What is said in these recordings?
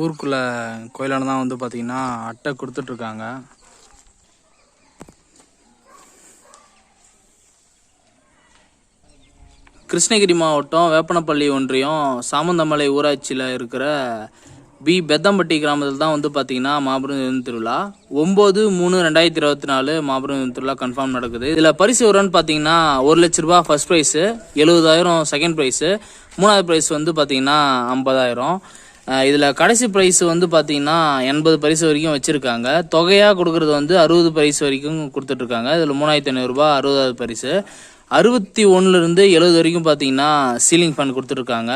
ஊருக்குள்ளே கோயிலான தான் வந்து பார்த்தீங்கன்னா அட்டை கொடுத்துட்ருக்காங்க. கிருஷ்ணகிரி மாவட்டம் வேப்பனப்பள்ளி ஒன்றியம் சாமந்தமலை ஊராட்சியில் இருக்கிற பி. பெத்தம்பட்டி கிராமத்தில் தான் வந்து பார்த்தீங்கன்னா மாபெரும் திருவிழா. ஒம்பது மூணு ரெண்டாயிரத்தி இருபத்தி நாலு மாபெரும் திருவிழா கன்ஃபார்ம் நடக்குது. இதில் பரிசு வரும்னு பார்த்தீங்கன்னா ஒரு லட்ச ரூபா ஃபர்ஸ்ட் ப்ரைஸு எழுபதாயிரம் செகண்ட் ப்ரைஸு மூணாவது ப்ரைஸ் வந்து பார்த்தீங்கன்னா ஐம்பதாயிரம். இதில் கடைசி ப்ரைஸ் வந்து பார்த்தீங்கன்னா எண்பது பரிசு வரைக்கும் வச்சுருக்காங்க. தொகையாக கொடுக்குறது வந்து அறுபது பரிசு வரைக்கும் கொடுத்துட்ருக்காங்க. இதில் மூணாயிரத்தி ஐநூறுரூபா அறுபதாவது பரிசு. அறுபத்தி ஒன்றுலேருந்து எழுபது வரைக்கும் பார்த்தீங்கன்னா சீலிங் ஃபண்ட் கொடுத்துட்ருக்காங்க.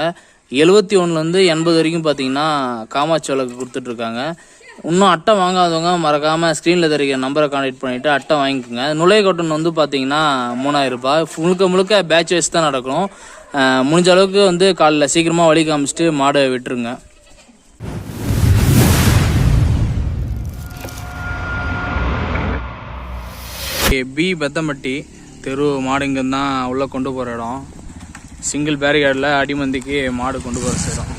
எழுபத்தி ஒன்றுலேருந்து எண்பது வரைக்கும் பார்த்தீங்கன்னா காமாட்சி விளக்கு கொடுத்துட்ருக்காங்க. இன்னும் அட்டை வாங்காதவங்க மறக்காமல் ஸ்க்ரீனில் தெரிவிக்கிற நம்பரை கான்டெக்ட் பண்ணிவிட்டு அட்டை வாங்கிக்கோங்க. நுழைய கட்டணம் வந்து பார்த்தீங்கன்னா மூணாயிரம் ரூபாய். முழுக்க முழுக்க பேட்ச் வைஸ் தான் நடக்கும். முடிஞ்ச அளவுக்கு வந்து காலைல சீக்கிரமாக வழி காமிச்சிட்டு மாடை விட்டுருங்க. பி பெத்தம்பட்டி தெரு மாடு இங்கேருந்து தான் உள்ளே கொண்டு போகிற இடம். சிங்கிள் பேரிகார்டில் அடிமந்திக்கு மாடு கொண்டு போகிற இடம்.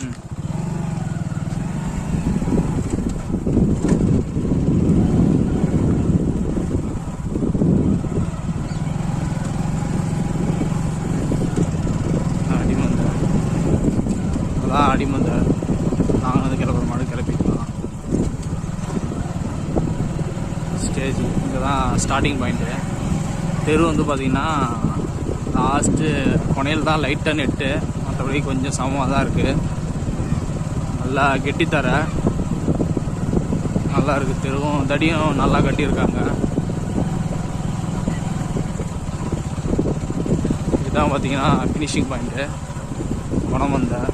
ம். அதான் அடிமந்த நாங்கள் வந்து கிளப்புற மாடு கிளப்பிக்கலாம் ஸ்டேஜ் இங்கே தான் ஸ்டார்டிங் பாயிண்ட்டு தெரு வந்து பார்த்திங்கன்னா லாஸ்ட்டு கொனையில் தான் லைட்டாக நெட்டு மற்றபடி கொஞ்சம் சமமாக தான் இருக்குது நல்லா கெட்டித்தர. நல்லா இருக்குது தெருவும் தடியும் நல்லா கட்டியிருக்காங்க. இதுதான் பார்த்தீங்கன்னா ஃபினிஷிங் பாயிண்ட்டு குணம் வந்தேன்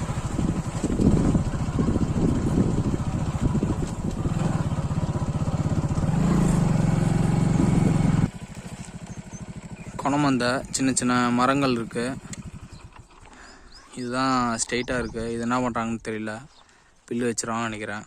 குணமந்த சின்ன சின்ன மரங்கள் இருக்குது இதுதான் ஸ்ட்ரெயிட்டாக இருக்குது இது என்ன பண்ணுறாங்கன்னு தெரியல. பில்லு வச்சுருவாங்கன்னு நினைக்கிறேன்.